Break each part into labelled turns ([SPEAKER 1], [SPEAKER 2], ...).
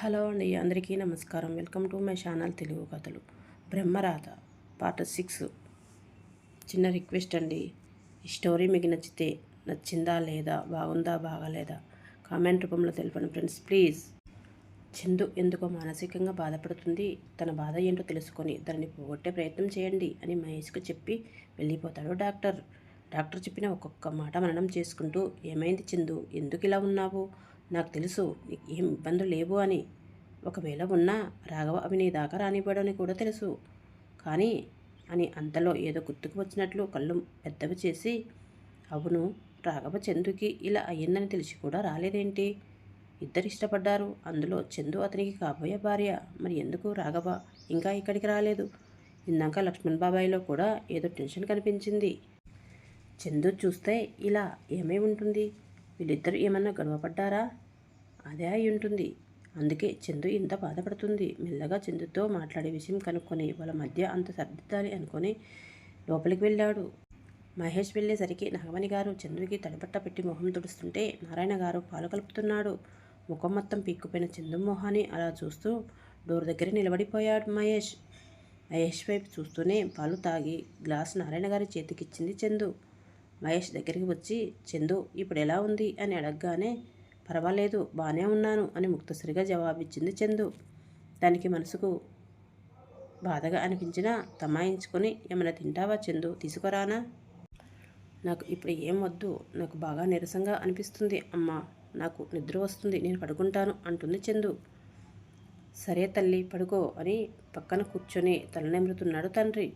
[SPEAKER 1] Hello అండి అందరికీ నమస్కారం. Welcome to my channel Telugu కథలు. Brahmaratha part six. చిన్న రిక్వెస్ట్ అండి. ఈ స్టోరీ మీకు నచ్చితే నచ్చిందా లేదా బాగుందా బాగాలేదా కామెంట్ రూపంలో తెలపండి ఫ్రెండ్స్ ప్లీజ్. చందు ఎందుకో మానసికంగా బాధపడుతుంది. తన బాధ ఏంటో తెలుసుకొని దానిని పోగొట్టే ప్రయత్నం చేయండి అని మహేష్కు చెప్పి వెళ్ళిపోతాడు డాక్టర్. డాక్టర్ చెప్పిన ఒక్కొక్క మాట మననం చేసుకుంటూ ఏమైంది చందు? ఎందుకు ఇలా ఉన్నావు? నాకు తెలుసు ఏం ఇబ్బందులు లేవు అని. ఒకవేళ ఉన్నా రాఘవ అవి నీ దాకా రానివ్వడని కూడా తెలుసు. కానీ అని అంతలో ఏదో గుర్తుకు వచ్చినట్లు కళ్ళు పెద్దవి చేసి అవును రాఘవ చందుకి ఇలా అయ్యిందని తెలిసి కూడా రాలేదేంటి? ఇద్దరు ఇష్టపడ్డారు. అందులో చందు అతనికి కాబోయే భార్య. మరి ఎందుకు రాఘవ ఇంకా ఇక్కడికి రాలేదు? ఇందాక లక్ష్మణ్ బాబాయిలో కూడా ఏదో టెన్షన్ కనిపించింది. చందు చూస్తే ఇలా ఏమై ఉంటుంది? వీళ్ళిద్దరూ ఏమన్నా గొడవపడ్డారా అదే అయి ఉంటుంది. అందుకే చందు ఇంత బాధపడుతుంది. మెల్లగా చందుతో మాట్లాడే విషయం కనుక్కొని వాళ్ళ మధ్య అంత సర్దిద్దాలి అనుకొని లోపలికి వెళ్ళాడు. మహేష్ వెళ్ళేసరికి నాగమణి గారు చందుకి తడిపట్ట పెట్టి మొహం తుడుస్తుంటే నారాయణ గారు పాలు కలుపుతున్నాడు. ముఖం మొత్తం పీక్కుపోయిన చందు మొహాన్ని అలా చూస్తూ డోర్ దగ్గర నిలబడిపోయాడు మహేష్. మహేష్ వైపు చూస్తూనే పాలు తాగి గ్లాస్ నారాయణ గారి చేతికిచ్చింది చందు. మహేష్ దగ్గరికి వచ్చి చందు ఇప్పుడు ఎలా ఉంది? అని అడగగానే పర్వాలేదు బాగానే ఉన్నాను అని ముక్తసరిగా జవాబిచ్చింది చందు. దానికి మనసుకు బాధగా అనిపించినా తమాయించుకొని ఏమైనా తింటావా చందు? తీసుకురానా? నాకు ఇప్పుడు ఏం వద్దు నాకు బాగా నీరసంగా అనిపిస్తుంది అమ్మా నాకు నిద్ర వస్తుంది నేను పడుకుంటాను అంటుంది చందు. సరే తల్లి పడుకో అని పక్కన కూర్చొని తలనెమురుతున్నాడు తండ్రి.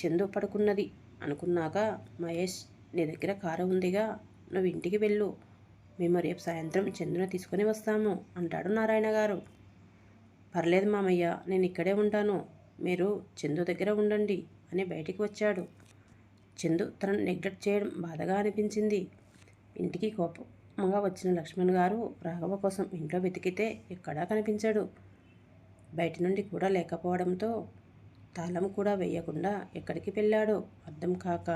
[SPEAKER 1] చందు పడుకున్నది అనుకున్నాక మహేష్ నీ దగ్గర కారు ఉందిగా నువ్వు ఇంటికి వెళ్ళు. మేము రేపు సాయంత్రం చంద్రుని తీసుకొని వస్తాము అంటాడు నారాయణ గారు. పర్లేదు మామయ్య నేను ఇక్కడే ఉంటాను. మీరు చందు దగ్గర ఉండండి అని బయటికి వచ్చాడు. చందు తనను నెగ్లెక్ట్ చేయడం బాధగా అనిపించింది. ఇంటికి కోపంగా వచ్చిన లక్ష్మణ్ గారు రాఘవ కోసం ఇంట్లో వెతికితే ఎక్కడా కనిపించాడు. బయట నుండి కూడా లేకపోవడంతో తాళం కూడా వేయకుండా ఎక్కడికి వెళ్ళాడో అర్థం కాక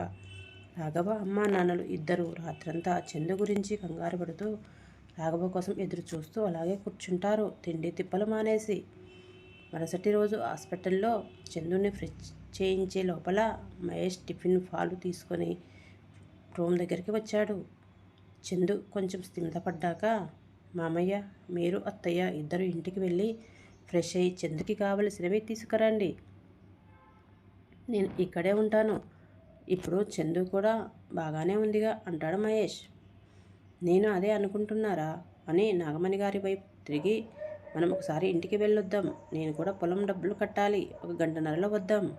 [SPEAKER 1] రాఘవ అమ్మ నాన్నలు ఇద్దరు రాత్రంతా చందు గురించి కంగారు పడుతూ రాఘవ కోసం ఎదురు చూస్తూ అలాగే కూర్చుంటారు. తిండి తిప్పలు మానేసి మరుసటి రోజు హాస్పిటల్లో చందుని ఫ్రిడ్జ్ చేయించే లోపల మహేష్ టిఫిన్ ఫాలు తీసుకొని రూమ్ దగ్గరికి వచ్చాడు. చందు కొంచెం స్థిమితపడ్డాక మామయ్య మీరు అత్తయ్య ఇద్దరు ఇంటికి వెళ్ళి ఫ్రెష్ అయ్యి చందుకి కావలసినవి తీసుకురండి. నేను ఇక్కడే ఉంటాను. ఇప్పుడు చందు కూడా బాగానే ఉందిగా అంటాడు మహేష్. నేను అదే అనుకుంటున్నారా? అని నాగమణి గారి వైపు తిరిగి మనం ఒకసారి ఇంటికి వెళ్ళొద్దాం. నేను కూడా పొలం డబ్బులు కట్టాలి. ఒక గంటన్నరలో వద్దాం.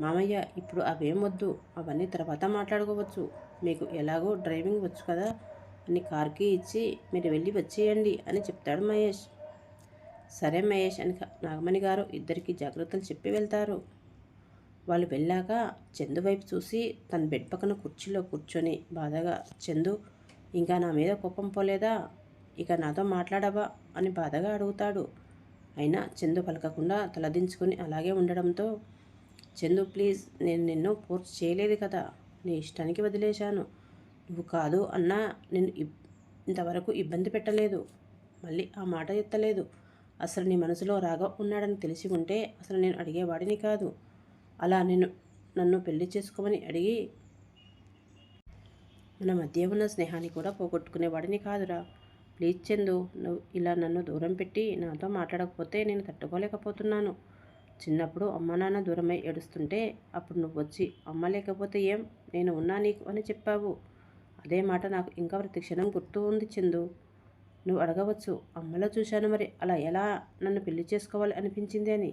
[SPEAKER 1] మామయ్య ఇప్పుడు అవేం వద్దు. అవన్నీ తర్వాత మాట్లాడుకోవచ్చు. మీకు ఎలాగో డ్రైవింగ్ వచ్చు కదా. అని కార్కి ఇచ్చి మీరు వెళ్ళి వచ్చేయండి అని చెప్తాడు మహేష్. సరే మహేష్ అని నాగమణి గారు ఇద్దరికి జాగ్రత్తలు చెప్పి వెళ్తారు. వాళ్ళు వెళ్ళాక చందు వైపు చూసి తన బెడ్ పక్కన కుర్చీలో కూర్చొని బాధగా చందు ఇంకా నా మీద కోపం పోలేదా? ఇక నాతో మాట్లాడవా? అని బాధగా అడుగుతాడు. అయినా చందు పలకకుండా తలదించుకుని అలాగే ఉండడంతో చందు ప్లీజ్ నేను నిన్ను ఫోర్స్ చేయలేదు కదా. నీ ఇష్టానికి వదిలేశాను. నువ్వు కాదు అన్నా నేను ఇంతవరకు ఇబ్బంది పెట్టలేదు. మళ్ళీ ఆ మాట ఎత్తలేదు. అసలు నీ మనసులో రాగా ఉన్నాడని తెలిసి ఉంటే అసలు నేను అడిగేవాడిని కాదు. అలా నేను నన్ను పెళ్ళి చేసుకోమని అడిగి మన మధ్య ఉన్న స్నేహాన్ని కూడా పోగొట్టుకునేవాడిని కాదురా. ప్లీజ్ చందు నువ్వు ఇలా నన్ను దూరం పెట్టి నాతో మాట్లాడకపోతే నేను తట్టుకోలేకపోతున్నాను. చిన్నప్పుడు అమ్మ నాన్న దూరమై ఏడుస్తుంటే అప్పుడు నువ్వు వచ్చి అమ్మ లేకపోతే ఏం? నేను ఉన్నా నీకు అని చెప్పావు. అదే మాట నాకు ఇంకా ప్రతిక్షణం గుర్తు ఉంది చందు. నువ్వు అడగవచ్చు అమ్మలో చూశాను మరి అలా ఎలా నన్ను పెళ్ళి చేసుకోవాలి అనిపించింది అని?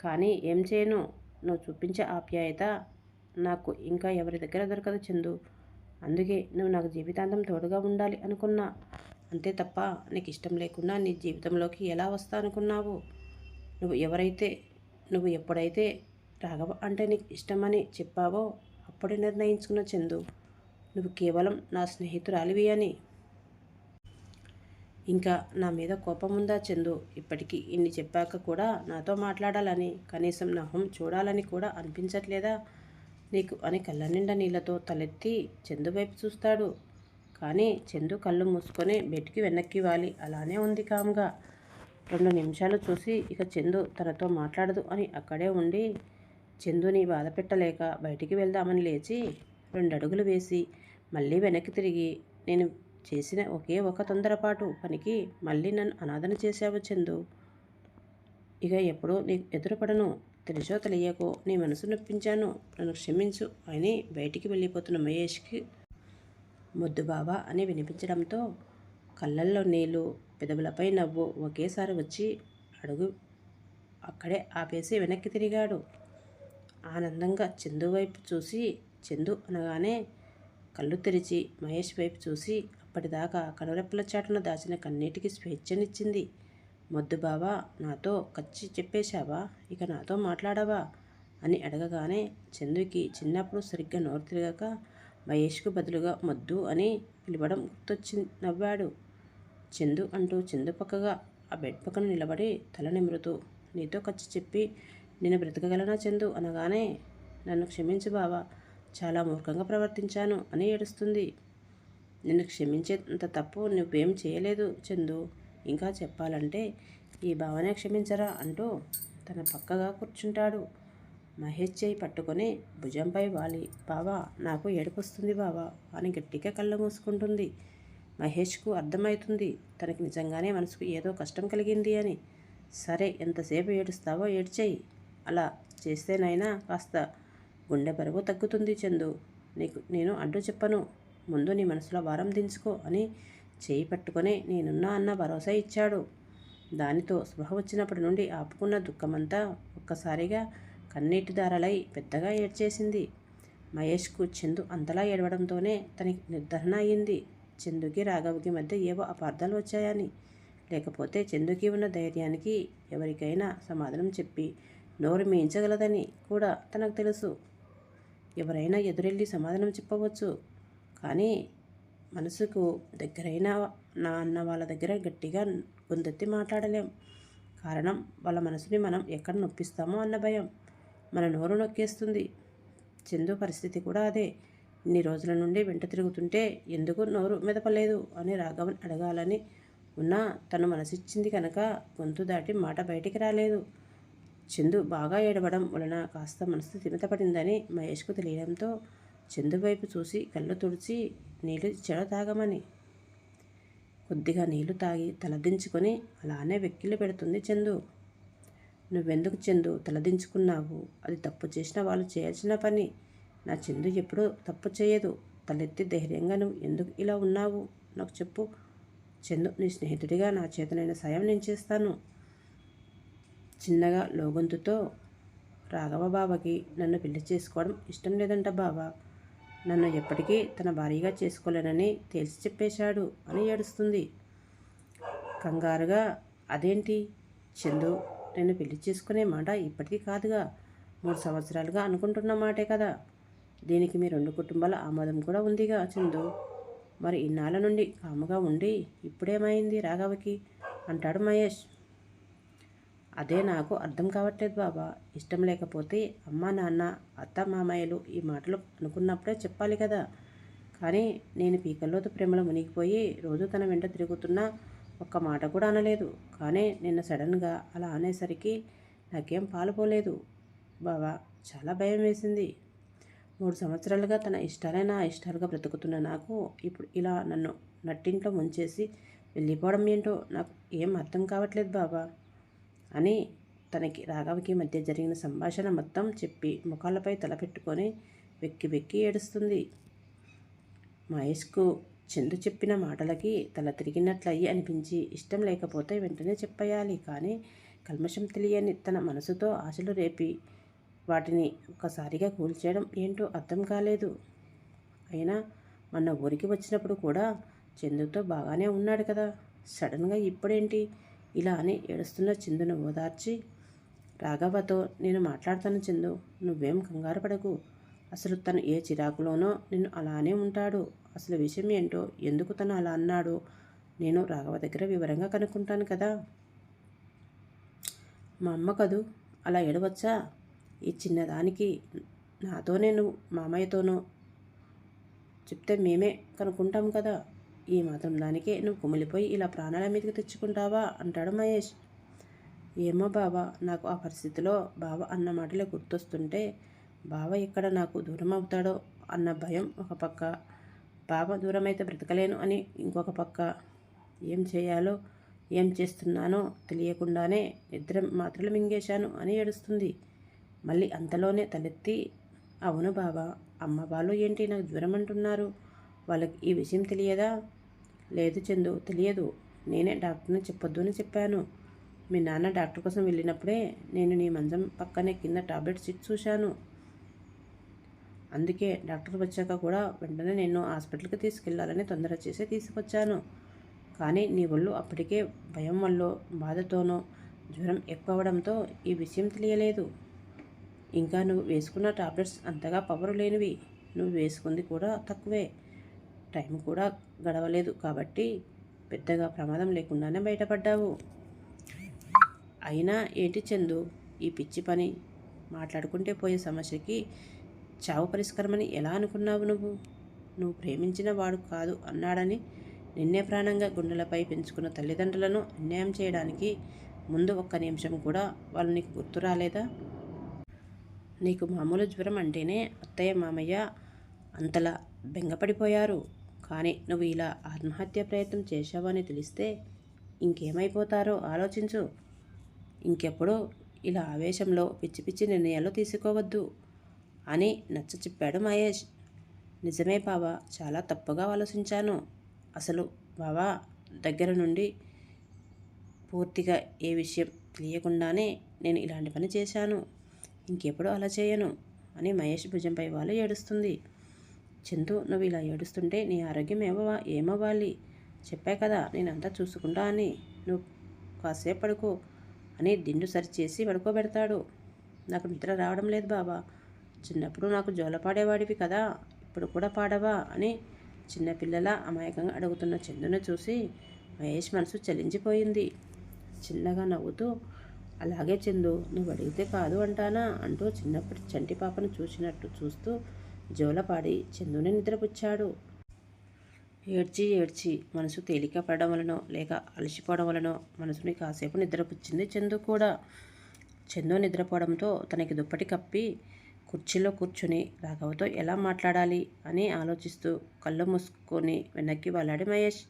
[SPEAKER 1] కానీ ఏం చేయను నువ్వు చూపించే ఆప్యాయత నాకు ఇంకా ఎవరి దగ్గర దొరకదు చందు. అందుకే నువ్వు నాకు జీవితాంతం తోడుగా ఉండాలి అనుకున్నా. అంతే తప్ప నీకు ఇష్టం లేకుండా నీ జీవితంలోకి ఎలా వస్తా అనుకున్నావు? నువ్వు ఎవరైతే నువ్వు ఎప్పుడైతే రాఘవ అంటే నీకు ఇష్టమని చెప్పావో అప్పుడే నిర్ణయించుకున్న చందు. నువ్వు కేవలం నా స్నేహితురాలివి అని ఇంకా నా మీద కోపం ఉందా చందు? ఇప్పటికీ ఇన్ని చెప్పాక కూడా నాతో మాట్లాడాలని కనీసం నా హోం చూడాలని కూడా అనిపించట్లేదా? నీకు అని కళ్ళ నిండా నీళ్ళతో తలెత్తి చందు వైపు చూస్తాడు. కానీ చందు కళ్ళు మూసుకొని బెడ్కి వెనక్కి వాలి. అలానే ఉంది కామ్గా. రెండు నిమిషాలు చూసి ఇక చందు తనతో మాట్లాడదు అని అక్కడే ఉండి చందుని బాధ పెట్టలేక బయటికి వెళ్దామని లేచి రెండు అడుగులు వేసి మళ్ళీ వెనక్కి తిరిగి నేను చేసిన ఒకే ఒక తొందరపాటు పనికి మళ్ళీ నన్ను అనాథన చేశావు చందు. ఇక ఎప్పుడూ నీకు ఎదురుపడను తెలిసో తెలియకో నీ మనసు నొప్పించాను. నన్ను క్షమించు అని బయటికి వెళ్ళిపోతున్న మహేష్కి ముద్దు బాబా అని వినిపించడంతో కళ్ళల్లో నీళ్ళు పెదవులపై నవ్వు ఒకేసారి వచ్చి అడుగు అక్కడే ఆపేసి వెనక్కి తిరిగాడు. ఆనందంగా చందు వైపు చూసి చందు అనగానే కళ్ళు తెరిచి మహేష్ వైపు చూసి అప్పటిదాకా కనురెప్పల చాటున దాచిన కన్నీటికి స్వేచ్ఛనిచ్చింది. మొద్దు బావా నాతో కచ్చి చెప్పేశావా? ఇక నాతో మాట్లాడవా? అని అడగగానే చందుకి చిన్నప్పుడు సరిగ్గా నోరు తిరగక మహేష్కు బదులుగా మొద్దు అని పిలవడం గుర్తొచ్చి నవ్వాడు. చందు అంటూ చందు పక్కగా ఆ బెడ్ పక్కన నిలబడి తల నిమురుతూ నీతో కచ్చి చెప్పి నేను బ్రతకగలనా చందు? అనగానే నన్ను క్షమించు బావా చాలా మూర్ఖంగా ప్రవర్తించాను అని ఏడుస్తుంది. నిన్ను క్షమించేంత తప్పు నువ్వేం చేయలేదు చందు. ఇంకా చెప్పాలంటే ఈ భావనే క్షమించరా అంటూ తన పక్కగా కూర్చుంటాడు. మహేష్ చేయి పట్టుకొని భుజంపై వాలి. బావా నాకు ఏడుపొస్తుంది బావా అని గట్టిగా కళ్ళు మూసుకుంటుంది. మహేష్కు అర్థమవుతుంది తనకి నిజంగానే మనసుకు ఏదో కష్టం కలిగింది అని. సరే ఎంతసేపు ఏడుస్తావో ఏడ్చేయి. అలా చేస్తేనైనా కాస్త గుండె బరువు తగ్గుతుంది చందు. నీకు నేను అడ్డు చెప్పను. ముందు నీ మనసులో భారం దించుకో అని చేయి పట్టుకొని నేనున్నా అన్న భరోసా ఇచ్చాడు. దానితో స్పృహ వచ్చినప్పటి నుండి ఆపుకున్న దుఃఖమంతా ఒక్కసారిగా కన్నీటి దారలై పెద్దగా ఏడ్చేసింది. మహేష్కు చందు అంతలా ఏడవడంతోనే తనకి నిర్ధారణ అయ్యింది చందుకి రాఘవ్కి మధ్య ఏవో అపార్థాలు వచ్చాయని. లేకపోతే చందుకి ఉన్న ధైర్యానికి ఎవరికైనా సమాధానం చెప్పి నోరు మేయించగలదని కూడా తనకు తెలుసు. ఎవరైనా ఎదురెళ్ళి సమాధానం చెప్పవచ్చు. కానీ మనసుకు దగ్గరైన నా అన్న వాళ్ళ దగ్గర గట్టిగా గొంతెత్తి మాట్లాడలేం. కారణం వాళ్ళ మనసుని మనం ఎక్కడ నొప్పిస్తామో అన్న భయం. మన నోరు నొక్కేస్తుంది. చందు పరిస్థితి కూడా అదే. ఇన్ని రోజుల నుండి వెంట తిరుగుతుంటే ఎందుకు నోరు మెదపలేదు అని రాఘవన్ అడగాలని ఉన్నా తను మనసిచ్చింది కనుక గొంతు దాటి మాట బయటికి రాలేదు. చందు బాగా ఏడవడం వలన కాస్త మనసు తిమితపడిందని మహేష్కు తెలియడంతో చందువైపు చూసి కళ్ళు తుడిచి నీళ్ళు చెడ తాగమని. కొద్దిగా నీళ్ళు తాగి తలదించుకొని అలానే వెక్కిళ్ళు పెడుతుంది చందు. నువ్వెందుకు చందు తలదించుకున్నావు? అది తప్పు చేసిన వాళ్ళు చేయాల్సిన పని. నా చందు ఎప్పుడూ తప్పు చేయదు. తలెత్తి ధైర్యంగా నువ్వు ఎందుకు ఇలా ఉన్నావు? నాకు చెప్పు. చందు నీ స్నేహితుడిగా నా చేతనైన సాయం నేను చేస్తాను. చిన్నగా లోగొంతుతో రాఘవ బాబాకి నన్ను పెళ్ళి చేసుకోవడం ఇష్టం లేదంట బాబా నన్ను ఎప్పటికీ తన భారీగా చేసుకోలేనని తేల్చి చెప్పేశాడు అని ఏడుస్తుంది. కంగారుగా అదేంటి? చందు నేను పెళ్ళి చేసుకునే మాట ఇప్పటికీ కాదుగా. మూడు సంవత్సరాలుగా అనుకుంటున్న మాటే కదా. దీనికి మీ రెండు కుటుంబాల ఆమోదం కూడా ఉందిగా చందు. మరి ఇన్నాళ్ళ నుండి కాముగా ఉండి ఇప్పుడేమైంది రాఘవకి? అంటాడు మహేష్. అదే నాకు అర్థం కావట్లేదు బాబా. ఇష్టం లేకపోతే అమ్మ నాన్న అత్త మామయ్యలు ఈ మాటలు అనుకున్నప్పుడే చెప్పాలి కదా. కానీ నేను పీకల్లోతు ప్రేమలో మునిగిపోయి రోజు తన వెంట తిరుగుతున్నా ఒక్క మాట కూడా అనలేదు. కానీ నిన్న సడన్గా అలా అనేసరికి నాకేం పాలుపోలేదు బావా చాలా భయం వేసింది. మూడు సంవత్సరాలుగా తన ఇష్టాలైన ఇష్టాలుగా బ్రతుకుతున్న నాకు ఇప్పుడు ఇలా నన్ను నట్టింట్లో ముంచేసి వెళ్ళిపోవడం ఏంటో నాకు ఏం అర్థం కావట్లేదు బాబా. అని తనకి రాఘవకి మధ్య జరిగిన సంభాషణ మొత్తం చెప్పి ముఖాలపై తలపెట్టుకొని వెక్కి వెక్కి ఏడుస్తుంది. మహేష్కు చందు చెప్పిన మాటలకి తల తిరిగినట్లయి అనిపించి ఇష్టం లేకపోతే వెంటనే చెప్పేయాలి కానీ కల్మషం తెలియని తన మనసుతో ఆశలు రేపి వాటిని ఒక్కసారిగా కూల్చేయడం ఏంటో అర్థం కాలేదు. అయినా మొన్న ఊరికి వచ్చినప్పుడు కూడా చందుతో బాగానే ఉన్నాడు కదా. సడన్గా ఇప్పుడేంటి? ఇలా అని ఏడుస్తున్న చందును ఓదార్చి రాఘవతో నేను మాట్లాడతాను చందు నువ్వేం కంగారు పడకు. అసలు తను ఏ చిరాకులోనో నిన్ను అలానే ఉంటాడు. అసలు విషయం ఏంటో ఎందుకు తను అలా అన్నాడు? నేను రాఘవ దగ్గర వివరంగా కనుక్కుంటాను కదా. మా అమ్మ కదూ? అలా ఏడవచ్చా? ఈ చిన్నదానికి నాతో నేను మామయ్యతోనో చెప్తే మేమే కనుక్కుంటాం కదా. ఈ మాత్రం దానికే నువ్వు కుమిలిపోయి ఇలా ప్రాణాల మీదకి తెచ్చుకుంటావా? అంటాడు మహేష్. ఏమో బావ నాకు ఆ పరిస్థితిలో బావ అన్న మాటలే గుర్తొస్తుంటే బావ ఎక్కడ నాకు దూరం అవుతాడో అన్న భయం ఒక పక్క. బావ దూరమైతే బ్రతకలేను అని ఇంకొక పక్క. ఏం చేయాలో ఏం చేస్తున్నానో తెలియకుండానే నిద్ర మాత్రలు మింగేశాను అని ఏడుస్తుంది. మళ్ళీ అంతలోనే తలెత్తి అవును బావా అమ్మ వాళ్ళు ఏంటి నాకు జ్వరం అంటున్నారు వాళ్ళకి ఈ విషయం తెలియదా? లేదు చందు తెలియదు. నేనే డాక్టర్ని చెప్పొద్దు అని చెప్పాను. మీ నాన్న డాక్టర్ కోసం వెళ్ళినప్పుడే నేను నీ మంచం పక్కనే కింద టాబ్లెట్స్ ఇచ్చి చూశాను. అందుకే డాక్టర్ వచ్చాక కూడా వెంటనే నేను హాస్పిటల్కి తీసుకెళ్ళాలని తొందర చేసి తీసుకొచ్చాను. కానీ నీ ఒళ్ళు అప్పటికే భయం వల్ల బాధతోనో జ్వరం ఎక్కువడంతో ఈ విషయం తెలియలేదు. ఇంకా నువ్వు వేసుకున్న టాబ్లెట్స్ అంతగా పవర్ లేనివి. నువ్వు వేసుకుంది కూడా తక్కువే. టైం కూడా గడవలేదు కాబట్టి పెద్దగా ప్రమాదం లేకుండానే బయటపడ్డావు. అయినా ఏంటి చందు? ఈ పిచ్చి పని మాట్లాడుకుంటే పోయే సమస్యకి చావు పరిష్కారమని ఎలా అనుకున్నావు నువ్వు? నువ్వు ప్రేమించిన వాడు కాదు అన్నాడని నిన్నే ప్రాణంగా గుండెలపై పెంచుకున్న తల్లిదండ్రులను అన్యాయం చేయడానికి ముందు ఒక్క నిమిషం కూడా వాళ్ళు నీకు గుర్తు రాలేదా? నీకు మామూలు జ్వరం అంటేనే అత్తయ్య మామయ్య అంతలా బెంగపడిపోయారు. కానీ నువ్వు ఇలా ఆత్మహత్య ప్రయత్నం చేశావని తెలిస్తే ఇంకేమైపోతారో ఆలోచించు. ఇంకెప్పుడు ఇలా ఆవేశంలో పిచ్చి పిచ్చి నిర్ణయాలు తీసుకోవద్దు అని నచ్చ చెప్పాడు మహేష్. నిజమే బావా చాలా తప్పుగా ఆలోచించాను. అసలు బావా దగ్గర నుండి పూర్తిగా ఏ విషయం తెలియకుండానే నేను ఇలాంటి పని చేశాను. ఇంకెప్పుడు అలా చేయను అని మహేష్ భుజంపై వాళ్ళు ఏడుస్తుంది. చందు నువ్వు ఇలా ఏడుస్తుంటే నీ ఆరోగ్యం ఏమవా ఏమవ్వాలి? చెప్పా కదా నేనంతా చూసుకుంటా అని. నువ్వు కాసేపు పడుకో అని దిండు సరిచేసి పడుకోబెడతాడు. నాకు నిద్ర రావడం లేదు బాబా. చిన్నప్పుడు నాకు జోలపాడేవాడివి కదా ఇప్పుడు కూడా పాడవా అని చిన్నపిల్లల అమాయకంగా అడుగుతున్న చందును చూసి మహేష్ మనసు చలించిపోయింది. చిన్నగా నవ్వుతూ అలాగే చందు నువ్వు అడిగితే కాదు అంటానా? అంటూ చిన్నప్పటి చంటి పాపను చూసినట్టు చూస్తూ జోలపాడి చందుని నిద్రపుచ్చాడు. ఏడ్చి ఏడ్చి మనసు తేలిక పడడం వలనో లేక అలసిపోవడం వలనో మనసుని కాసేపు నిద్రపుచ్చింది చందు కూడా. చందు నిద్రపోవడంతో తనకి దుప్పటి కప్పి కుర్చీలో కూర్చుని రాఘవతో ఎలా మాట్లాడాలి అని ఆలోచిస్తూ కళ్ళు మూసుకొని వెనక్కి వాళ్ళాడు మహేష్.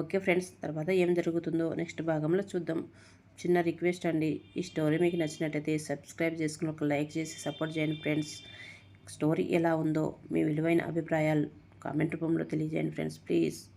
[SPEAKER 1] ఓకే ఫ్రెండ్స్ తర్వాత ఏం జరుగుతుందో నెక్స్ట్ భాగంలో చూద్దాం. చిన్న రిక్వెస్ట్ అండి ఈ స్టోరీ మీకు నచ్చినట్టయితే సబ్స్క్రైబ్ చేసుకుని ఒక లైక్ చేసి సపోర్ట్ చేయండి ఫ్రెండ్స్. స్టోరీ ఎలా ఉందో మీ విలువైన అభిప్రాయాలు కామెంట్ రూపంలో తెలియజేయండి ఫ్రెండ్స్. ప్లీజ్.